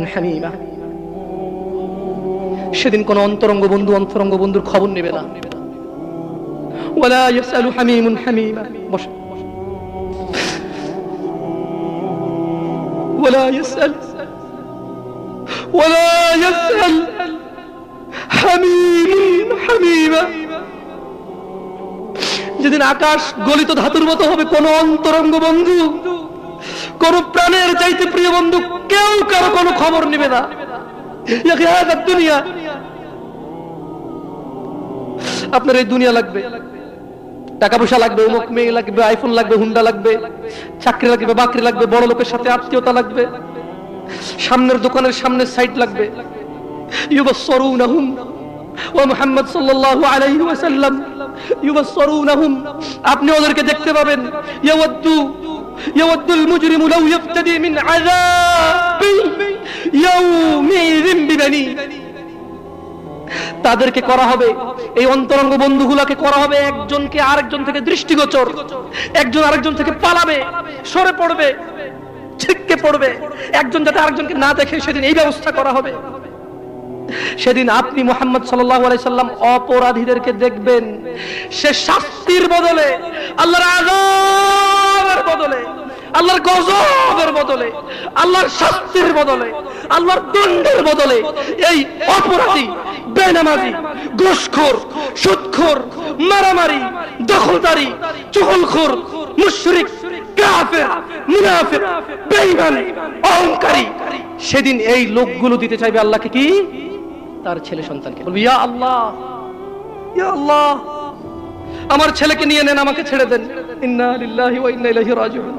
হামিমা সেদিন কোন অন্তরঙ্গ বন্ধু অন্তরঙ্গ বন্ধুর খবর নেবে না ওয়ালা ইয়াসআলু হামিমুন হামিমা বস ولا يسأل ولا يسأل حميم حميما যেদিন আকাশ গলিত ধাতুর মতো হবে কোন অন্তরঙ্গ বন্ধু কোন প্রাণের চাইতে প্রিয় বন্ধু কেউ কারো কোনো খবর নেবে না। আপনার এই দুনিয়া লাগবে। টাকা পয়সা লাগবে অমুক মেয়ে লাগবে আইফোন লাগবে, হুন্ডা লাগবে, চাকরি লাগবে, বাকরি লাগবে, বড় লোকের সাথে আত্মীয়তা লাগবে, সামনের দোকানের সামনের সাইড লাগবে। আপনি ওদেরকে দেখতে পাবেন। তাদেরকে করা হবে, এই অন্তরঙ্গ বন্ধুগুলাকে করা হবে একজনকে আরেকজন থেকে দৃষ্টিগোচর। একজন আরেকজন থেকে পালাবে, সরে পড়বে, ছিটকে পড়বে। একজন যাতে আরেকজনকে না দেখে সেদিন এই ব্যবস্থা করা হবে। সেদিন আপনি মোহাম্মদ সাল্লাম অপরাধীদেরকে দেখবেন। সে শাস্তির বদলে, আল্লাহর আজাবের বদলে, আল্লাহর গজবের বদলে, আল্লাহর শাস্তির বদলে, আল্লাহর দণ্ডের বদলে এই অপরাধী, বেনামাজি, ঘুষখোর, সুদখোর, মারামারি, দখলদারি, চুগলখোর, মুশরিক, কাফের, মুনাফিক, বেঈমান, অহংকারী, সেদিন এই লোকগুলো দিতে চাইবে আল্লাহকে কি? তার ছেলে সন্তানকে। বলবে, ইয়া আল্লাহ ইয়া আল্লাহ, আমার ছেলেকে নিয়ে নেন, আমাকে ছেড়ে দেন। ইন্না লিল্লাহি ওয়া ইন্না ইলাইহি রাজিউন।